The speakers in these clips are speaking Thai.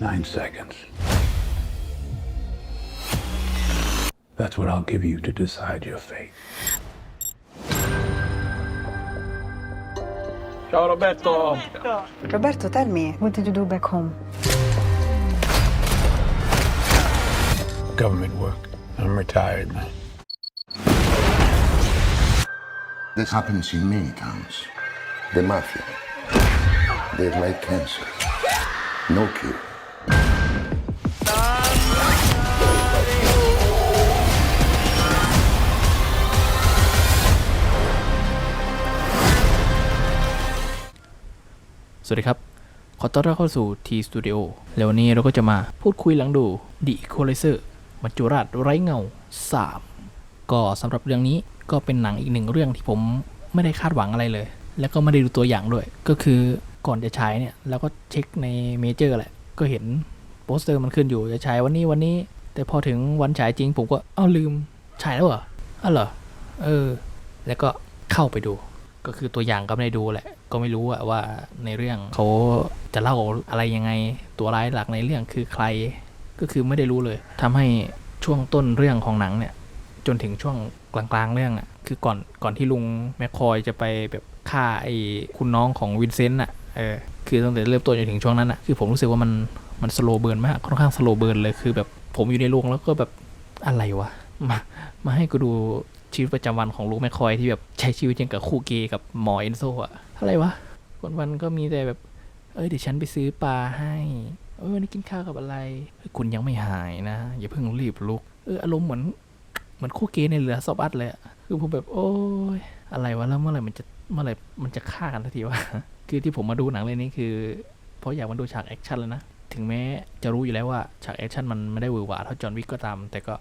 Nine seconds. That's what I'll give you to decide your fate. Ciao Roberto. Roberto, tell me, what did you do back home? Government work. I'm retired now. This happens in many towns. The mafia. They're like cancer. No cure. สวัสดีครับ ขอต้อนรับเข้าสู่ T Studio แล้ววันนี้เราก็จะมาพูดคุยหลังดู The Equalizer มัจจุราชไร้เงา 3 ก็สำหรับเรื่องนี้ก็เป็นหนังอีกหนึ่งเรื่องที่ผมไม่ได้คาดหวังอะไรเลย แล้วก็ไม่ได้ดูตัวอย่างด้วย ก็คือก่อนจะฉายเนี่ยเราก็เช็คในเมเจอร์แหละ ก็เห็นโปสเตอร์มันขึ้นอยู่จะฉายวันนี้วันนี้ แต่พอถึงวันฉายจริงผมก็เอ้าลืมฉายแล้วเหรออ้าวเหรอเออ แล้วก็เข้าไปดู ก็คือตัวอย่างก็ไม่ได้ดูแหละ ก็ไม่รู้อะว่าในเรื่องเขาจะเล่าอะไรยังไงตัวร้ายหลักในเรื่องคือใคร ก็คือไม่ได้รู้เลยทำให้ช่วงต้นเรื่องของหนังเนี่ย จนถึงช่วงกลางๆเรื่องอะคือก่อนก่อนที่ลุงแมคคอยจะไปแบบฆ่าไอ้คุณน้องของวินเซนต์อะเออ คือตั้งแต่เริ่มต้นจนถึงช่วงนั้นอะคือผมรู้สึกว่ามันมันสโลเบิร์นมากค่อนข้างสโลเบิร์นเลยคือแบบผมอยู่ในโรงแล้วก็แบบอะไรวะมามาให้กูดูชีวิตประจำวันของลูกแมคคอยที่แบบใช้ชีวิตอย่างกับคู่เกย์กับหมอเอนโซอะอะไรวะวันวันก็มีแต่แบบ เอ้ยเดี๋ยวฉันไปซื้อปลาให้เอ้ยวันนี้กินข้าวกับอะไร คุณยังไม่หายนะ อย่าเพิ่งรีบลุก เอออารมณ์เหมือนเหมือนคู่เกย์ในเรือซอบอัดเลยอะคือผมแบบโอ้ยอะไรวะแล้วเมื่อไหร่มันจะ เมื่อไหร่มันจะฆ่ากันสักทีวะคือที่ผมมาดูหนังเรื่องนี้คือ เพราะอยากมาดูฉากแอคชั่นแล้วนะ ถึงแม้จะรู้อยู่แล้วว่าฉากแอคชั่นมันไม่ได้หวือหวาเท่าจอห์นวิกก็ตาม แต่ก็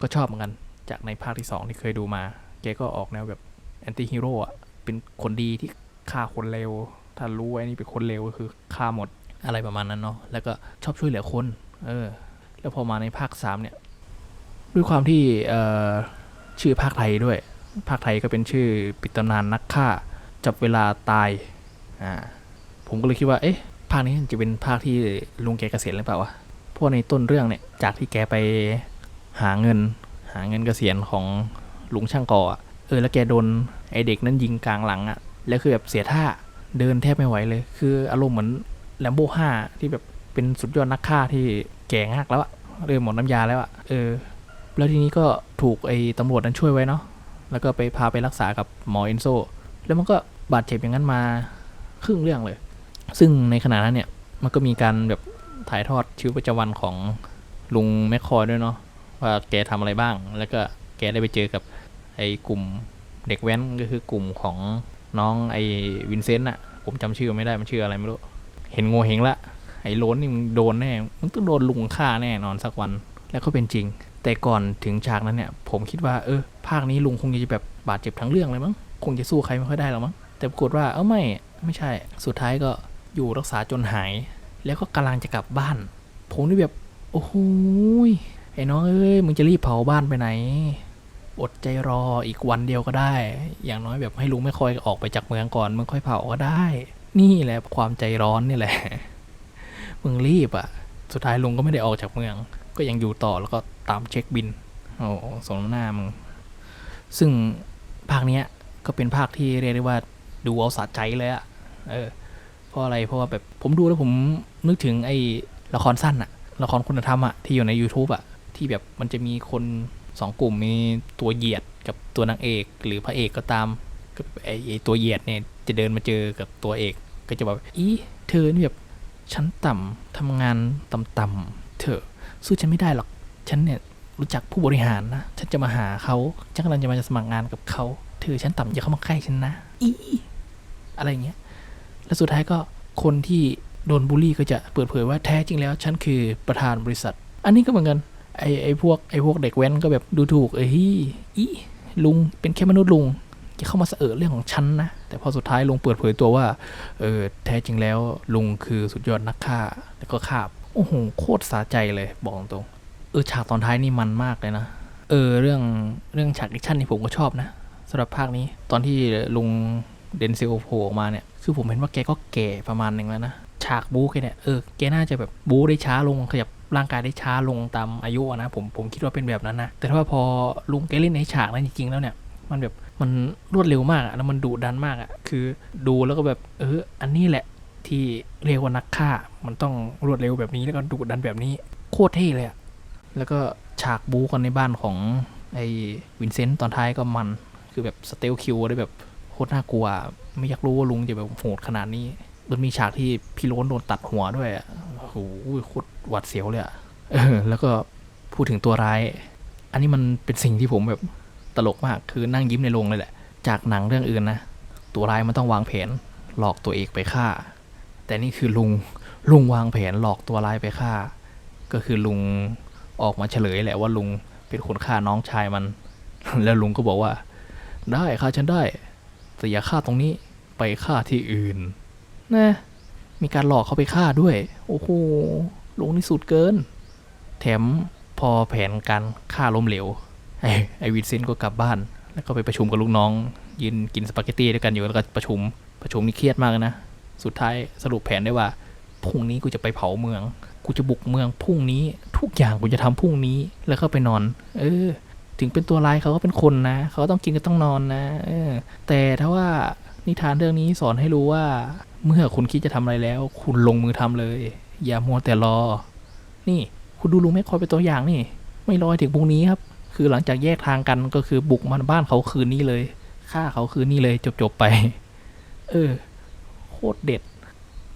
ก็ชอบเหมือนกัน จากในภาคที่สองที่เคยดูมา แกก็ออกแนวแบบแอนตี้ฮีโร่อะเป็นคนดีที่ฆ่าคนเลว ถ้ารู้ไว้นี่เป็นคนเลวก็คือฆ่าหมดอะไรประมาณนั้นเนาะ แล้วก็ชอบช่วยเหลือคน เออ แล้วพอมาในภาคสามเนี่ย ด้วยความที่เอ่อชื่อภาคไทยด้วย ภาคไทยก็เป็นชื่อปิตนานนักฆ่า จับเวลาตายอ่าผมก็เลยคิดว่าเอ๊ะภาคนี้จะเป็นภาคที่ลุงแกเกษียณหรือเปล่าวะเพราะในต้นเรื่องเนี่ยจากที่แกไปหาเงิน หาเงินเกษียณของลุงช่างกออะเออแล้วแกโดนไอเด็กนั้นยิงกลางหลังอะแล้วคือแบบเสียท่าเดินแทบไม่ไหวเลย คืออารมณ์เหมือนแลมโบ้ห้าที่แบบเป็นสุดยอดนักฆ่าที่แก่งากแล้วอะเริ่มหมดน้ำยาแล้วอะเออ แล้วทีนี้ก็ถูกไอ้ตำรวจนั้นช่วยไว้เนาะแล้วก็ไปพาไปรักษากับหมอเอนโซ แล้วมันก็บาดเจ็บอย่างนั้นมาครึ่งเรื่องเลย ซึ่งในขณะนั้นเนี่ยมันก็มีการแบบถ่ายทอดชีวิตประจำวันของลุงแมคคอยด้วยเนาะว่าแกทำอะไรบ้าง แล้วก็แกได้ไปเจอกับไอ้กลุ่มเด็กแว้นก็คือกลุ่มของน้องไอ้วินเซนต์อะผมจำชื่อไม่ได้มันชื่ออะไรไม่รู้ เห็นโงเฮงละไอ้โลนนี่มึงโดนแน่มึงต้องโดนลุงฆ่าแน่นอนสักวันแล้วก็เป็นจริง แต่ก่อนถึงฉากนั้นเนี่ย ผมคิดว่าเออ ภาคนี้ลุงคงจะแบบบาดเจ็บทั้งเรื่องเลยมั้ง คงจะสู้ใครไม่ค่อยได้หรอกมั้งแต่ปรากฏว่าเออไม่ไม่ใช่สุดท้ายก็อยู่รักษาจนหาย แล้วก็กำลังจะกลับบ้าน ผมนี่แบบโอ้โหไอ้น้องเอ้ยมึงจะรีบเผาบ้านไปไหน อดใจรออีกวันเดียวก็ได้ อย่างน้อยแบบให้ลุงไม่ค่อยออกไปจากเมืองก่อนมึงค่อยเผาก็ได้ นี่แหละความใจร้อนนี่แหละมึงรีบอะ่ะ สุดท้ายลุงก็ไม่ได้ออกจากเมือง ก็ยังอยู่ต่อแล้วก็ตามเช็คบินโอ้โหสมน้ำหน้ามึงซึ่งภาคเนี้ย ก็เป็นภาคที่เรียกได้ว่าดูเอาสะใจเลยอะเออ เพราะอะไรเพราะว่าแบบผมดูแล้วผมนึกถึงไอ้ละครสั้นอะละครคุณธรรมอะที่อยู่ใน YouTube อะที่แบบมันจะมีคนสองกลุ่มมีตัวเหยียดกับตัวนางเอก หรือพระเอกก็ตามไอ้ตัวเหยียดเนี่ยจะเดินมาเจอกับตัวเอก ก็จะแบบอีเธอนี่แบบชั้นต่ำทำงานต่ำๆเธอสู้ฉันไม่ได้หรอก ฉันเนี่ยรู้จักผู้บริหารนะ ฉันจะมาหาเขาฉันกำลังจะมาสมัครงานกับเขา เธอฉันต่ำอย่าเข้ามาใกล้ฉันนะอีอะไรอย่างเงี้ย แล้วสุดท้ายก็คนที่โดนบูลลี่ก็จะเปิดเผยว่าแท้จริงแล้ว ฉันคือประธานบริษัท อันนี้ก็เหมือนกันไอ้ไอ้พวกไอ้พวกเด็กแว้นก็แบบดูถูกเอ้ยอีลุงเป็นแค่มนุษย์ลุงอย่าเข้ามาเสอเรื่องของฉันนะ แต่พอสุดท้ายลุงเปิดเผยตัวว่าเออแท้จริงแล้วลุงคือสุดยอดนักฆ่าแล้วก็ฆ่าโอ้โหโคตรสะใจเลยบอกตรงเออฉากตอนท้ายนี่มันมากเลยนะเออเรื่องเรื่องฉากแอคชั่นนี่ผมก็ชอบนะ สำหรับภาคนี้ตอนที่ลุงเดนซิลโผล่ออกมาเนี่ย คือผมเห็นว่าแกก็แก่ประมาณหนึ่งแล้วนะ ฉากบู๊แกเนี่ยเออแกน่าจะแบบบู๊ได้ช้าลงขยับร่างกายได้ช้าลงตามอายุนะผมผมคิดว่าเป็นแบบนั้นนะ แต่ถ้าว่าพอลุงแกเล่นในฉากนั้นจริงๆแล้วเนี่ย มันแบบมันรวดเร็วมากอะแล้วมันดุดันมากอะคือดูแล้วก็แบบเอออันนี้แหละที่เรียกว่านักฆ่า มันต้องรวดเร็วแบบนี้แล้วก็ดุดันแบบนี้ โคตรเท่เลยอะแล้วก็ฉากบู๊กันในบ้านของไอ้วินเซนต์ตอนท้ายก็มัน คือแบบสเตลคิวได้แบบโคตรน่ากลัว ไม่อยากรู้ว่าลุงจะแบบโหดขนาดนี้ มันมีฉากที่พี่โรนโดนตัดหัวด้วยอะโอ้โหโคตรหวัดเสียวเลยอะแล้วก็พูดถึงตัวร้าย อันนี้มันเป็นสิ่งที่ผมแบบตลกมากคือนั่งยิ้มในโรงเลยแหละ จากหนังเรื่องอื่นนะ ตัวร้ายมันต้องวางแผนหลอกตัวเอกไปฆ่า แต่นี่คือลุงลุงวางแผนหลอกตัวร้ายไปฆ่า ก็คือลุงออกมาเฉลยแหละว่าลุงเป็นคนฆ่าน้องชายมัน แล้วลุงก็บอกว่า ได้ฆ่าฉันได้ แต่อย่าฆ่าตรงนี้ไปฆ่าที่อื่น นะ มีการหลอกเขาไปฆ่าด้วย โอ้โหลงนี่สุดเกิน แถมพอแผนการฆ่าล้มเหลว ไอ้ไอวินเซนต์ก็กลับบ้าน แล้วก็ไปประชุมกับลูกน้อง ยืนกินสปาเกตตี้ด้วยกันอยู่แล้วก็ประชุม ประชุมนี่เครียดมากนะ สุดท้ายสรุปแผนได้ว่าพรุ่งนี้กูจะไปเผาเมือง กูจะบุกเมืองพรุ่งนี้ ทุกอย่างกูจะทำพรุ่งนี้ แล้วก็ไปนอน เออ ถึงเป็นตัวร้ายเขาก็เป็นคนนะ เขาต้องกินก็ต้องนอนนะออแต่ถ้าว่านิทานเรื่องนี้สอนให้รู้ว่า เมื่อคุณคิดจะทำอะไรแล้ว คุณลงมือทำเลย อย่ามัวแต่รอ นี่ คุณดูลุงแม่คอยเป็นตัวอย่างนี่ ไม่รอถึงพรุ่งนี้ครับ คือหลังจากแยกทางกันก็คือบุกมาบ้านเขาคืนนี้เลยฆ่าเขาคืนนี้เลยจบๆไป เออ โคตรเด็ด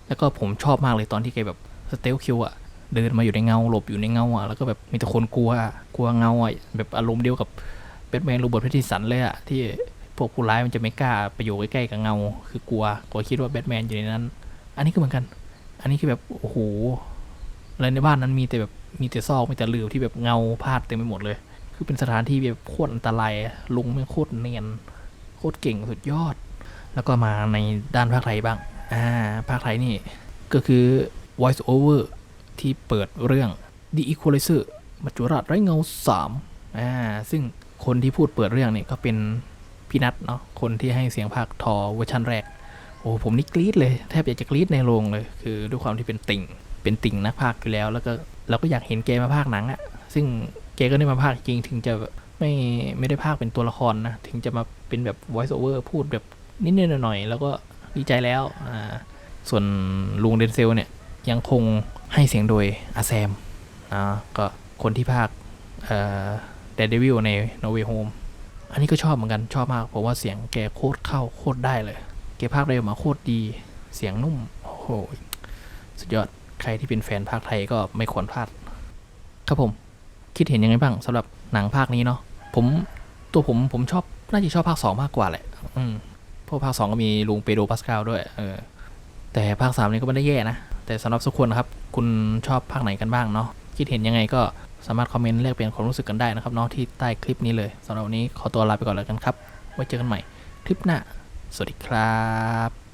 แล้วก็ผมชอบมากเลยตอนที่แกแบบสเตลคิวอะ เดินมาอยู่ในเงาหลบอยู่ในเงาอะแล้วก็แบบมีแต่คนกลัวกลัวเงาอะแบบอารมณ์เดียวกับแบทแมนโรเบิร์ตแพตติสันเลยอะที่พวกผู้ร้ายมันจะไม่กล้าไปอยู่ใกล้ๆกับเงา คือกลัวกลัวคิดว่าแบทแมนอยู่ในนั้น อันนี้ก็เหมือนกัน อันนี้คือแบบโอ้โหอะไรในบ้านนั้นมีแต่แบบมีแต่ซอกมีแต่หลืบที่แบบเงาพาดเต็มไปหมดเลย คือเป็นสถานที่แบบโคตรอันตรายลุงไม่โคตรเนียนโคตรเก่งสุดยอด แล้วก็มาในด้านภาคไทยบ้างอ่าภาคไทยนี่ก็คือ voice over ที่เปิดเรื่อง The Equalizer มัจจุราชไร้เงา3อ่าซึ่งคนที่พูดเปิดเรื่องเนี่ยก็เป็นพี่นัทเนาะคนที่ให้เสียงภาคทอเวอร์ชันแรก โอ้ผมนี่กรี๊ดเลย แทบอยากจะกรี๊ดในโรงเลย คือด้วยความที่เป็นติ่ง เป็นติ่งนักพากย์อยู่แล้ว แล้วก็เราก็อยากเห็นแกมาพากย์หนังอะซึ่งแกก็ได้มาพากย์จริงถึงจะไม่ไม่ได้พากย์เป็นตัวละครนะ ถึงจะมาเป็นแบบ voice over พูดแบบนิดๆหน่อยๆแล้วก็ดีใจแล้วอ่าส่วนลุงเดนเซลเนี่ยยังคง ให้เสียงโดยอาแซมนะก็คนที่พากย์เอ่อ Daredevil ใน No Way Home อันนี้ก็ชอบเหมือนกันชอบมากเพราะว่าเสียงแกโคตรเข้าโคตรได้เลย แกพากย์ได้ออกมาโคตรดีเสียงนุ่ม โอ้โห สุดยอดใครที่เป็นแฟนภาคไทยก็ไม่ควรพลาด ครับผมคิดเห็นยังไงบ้างสำหรับหนังภาคนี้เนาะผมตัวผมผมชอบน่าจะชอบภาคสองมากกว่าแหละ อืมเพราะภาคสองก็มีลุงเปโดรปาสคาลด้วย เออ แต่ภาคสามนี่ก็ไม่ได้แย่นะ แต่สำหรับทุกคนนะครับ คุณชอบภาคไหนกันบ้างเนาะคิดเห็นยังไงก็สามารถคอมเมนต์แลกเปลี่ยนความรู้สึกกันได้นะครับเนาะที่ใต้คลิปนี้เลยสำหรับวันนี้ขอตัวลาไปก่อนแล้วกันครับ ไว้เจอกันใหม่ คลิปหน้า สวัสดีครับ